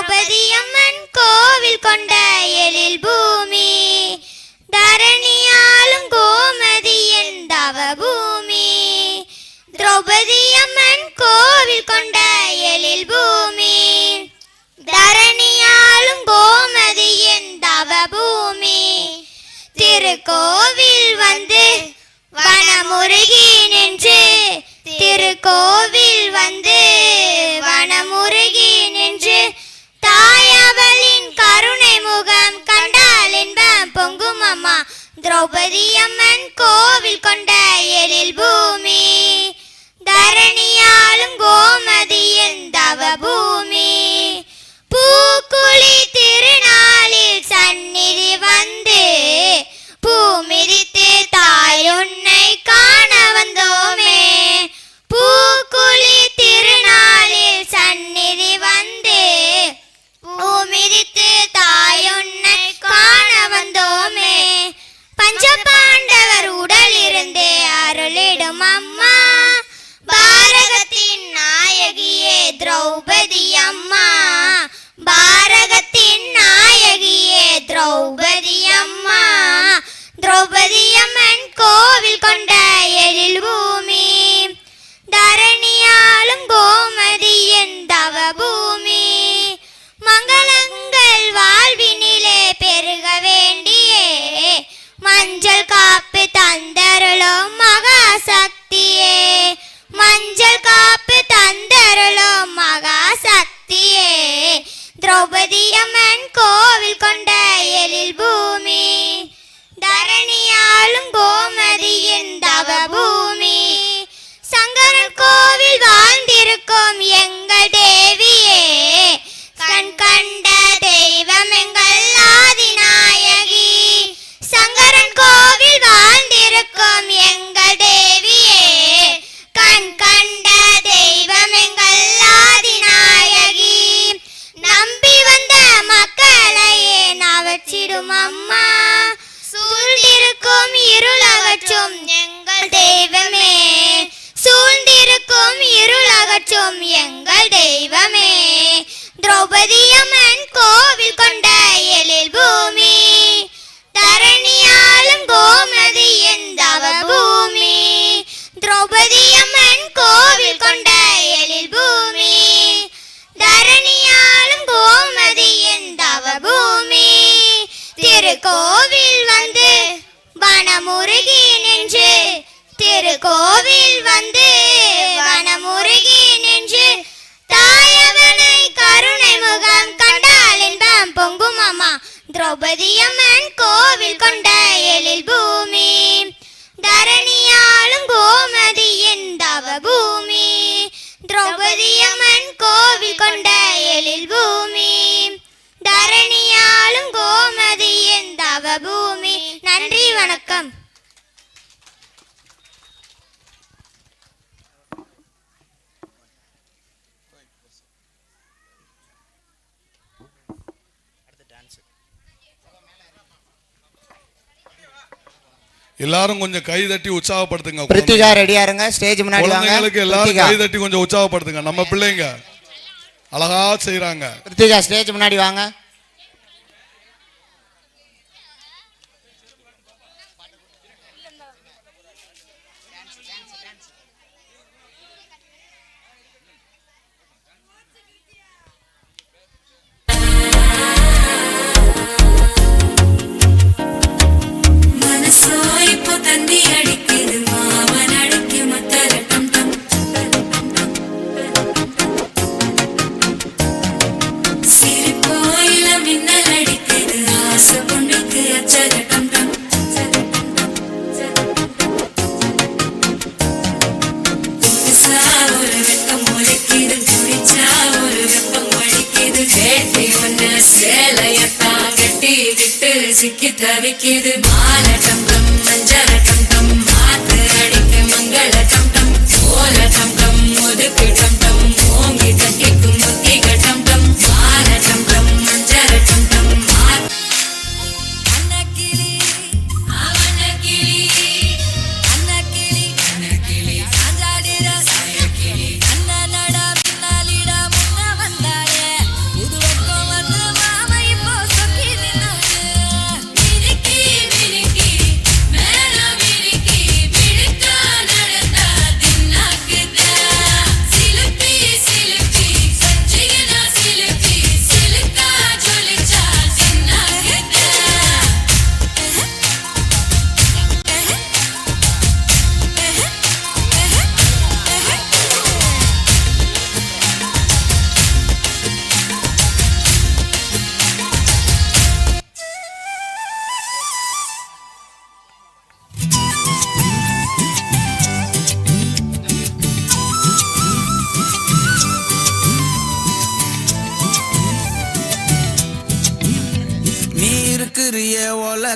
திரௌபதி அம்மன் கோவில் கொண்ட எழில் பூமி தரணியாலும் கோமதி எந்தவ பூமி திரௌபதி அம்மன் கோவில் கொண்ட எழில் பூமி தரணியாலும் கோமதி எந்தவ பூமி திருக்கோவில் வந்து வனமுருகி நின்று திருக்கோவில் அம்மா திரௌபதி அம்மன் கோவில் கொண்ட எழில் பூமி. தரணியாலும் கோமதியின் தவ திரௌபதி அம்மா பாரகத்தின் நாயகியே திரௌபதி அம்மா திரௌபதி அம்மன் கோவில் கொண்ட எழில் பூமி. தரணியாலும் கோமதி எந்தவ பூமி மங்களங்கள் வாழ்வினிலே பெருக வேண்டியே. மஞ்சள் காப்பு திரௌபதி கோவில் கொண்ட திரௌபதி எல்லாரும் கொஞ்சம் கை தட்டி உற்சாகப்படுத்துங்க பிரித்திகா ரெடியா இருங்க ஸ்டேஜ் முன்னாடி வாங்க. எல்லாரும் கை தட்டி கொஞ்சம் உற்சாகப்படுத்துங்க. நம்ம பிள்ளைங்க. அழகா செய்றாங்க. பிரித்திகா ஸ்டேஜ் முன்னாடி வாங்க. சேலையத்தான் கட்டிக்கிட்டு சிக்கி தவிக்குது மால டம் டம் மஞ்சள டம் டம் மாத்து அடிக்கு மங்கள டம் டம் ஓல டம் டம் ஒதுக்கு டம்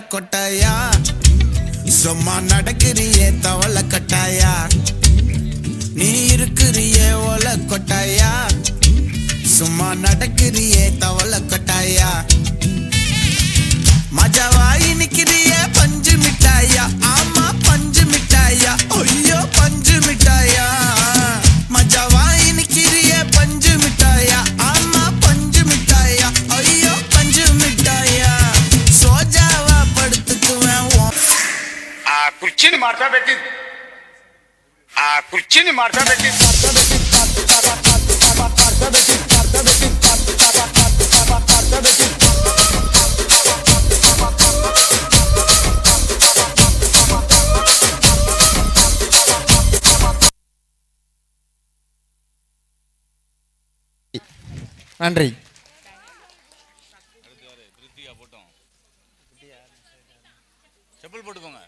கொட்டாயா? சும்மா நடக்கிறியே தவள கட்டாயா? நீ இருக்கிறியே ஓல கொட்டாயா? சும்மா நடக்கிறியே தவள கொட்டாயா? மஜாவாய் நிக்கிறியே பஞ்சு மிட்டாயா? ಕುರ್ಚಿನ ಮಾಡ್ತಾ ಬೇಕಿದ್ ಆ ಕುರ್ಚಿನ ಮಾಡ್ತಾ ಬೇಕಿದ್ நன்றி செப்பல் போட்டுக்கோங்க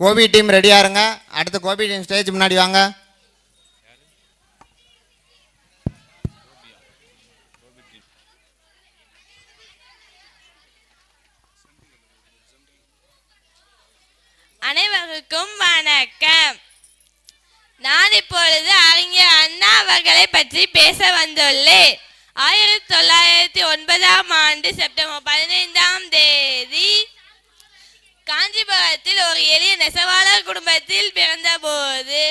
கோபி டீம் ரெடியாக இருங்க அடுத்து கோபி டீம் ஸ்டேஜ் முன்னாடி வாங்க. அனைவருக்கும் வணக்கம். நான் இப்பொழுது அறிஞர் அண்ணா அவர்களை பற்றி பேச வந்துள்ளேன். ஆயிரத்தி தொள்ளாயிரத்தி ஒன்பதாம் ஆண்டு செப்டம்பர் பதினைந்தாம் தேதி காஞ்சிபுரத்தில் ஒரு எளிய நெசவாளர் குடும்பத்தில் பிறந்தபோது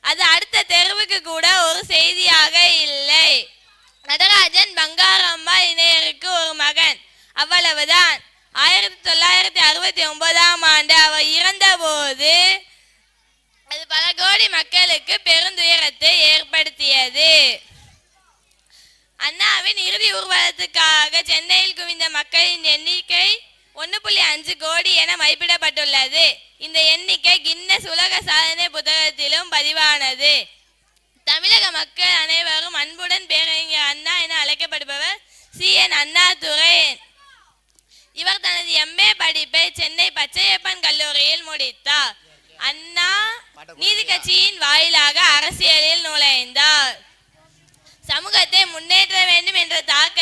அது அடுத்த தெருவுக்கு கூட ஒரு செய்தியாக இல்லை. நடராஜன் பங்காரம்மா இணையருக்கு ஒரு மகன். அவ்வளவுதான். ஆயிரத்தி தொள்ளாயிரத்தி அறுபத்தி ஒன்பதாம் ஆண்டு அவர் இறந்தபோது அது பல கோடி மக்களுக்கு பெருந்துயரத்தை ஏற்படுத்தியது. அண்ணாவின் இறுதி ஊர்வலத்துக்காக சென்னையில் குவிந்த மக்களின் எண்ணிக்கை ஒன்று புள்ளி அஞ்சு கோடி என மதிப்பிடப்பட்டுள்ளது. இந்த எண்ணிக்கை கின்னஸ் உலக சாதனை புத்தகத்திலும் பதிவானது. தமிழக மக்கள் அனைவரும் அன்புடன் பேரறிஞர் அண்ணா என அழைக்கப்படுபவர் சி. என். அண்ணாதுரை இவர் தனது எம்ஏ படிப்பை சென்னை பச்சையப்பன் கல்லூரியில் முடித்தார். அண்ணா நீதி கட்சியின் வாயிலாக அரசியலில் நுழைந்தார். சமூகத்தை முன்னேற்ற வேண்டும் என்ற தாக்க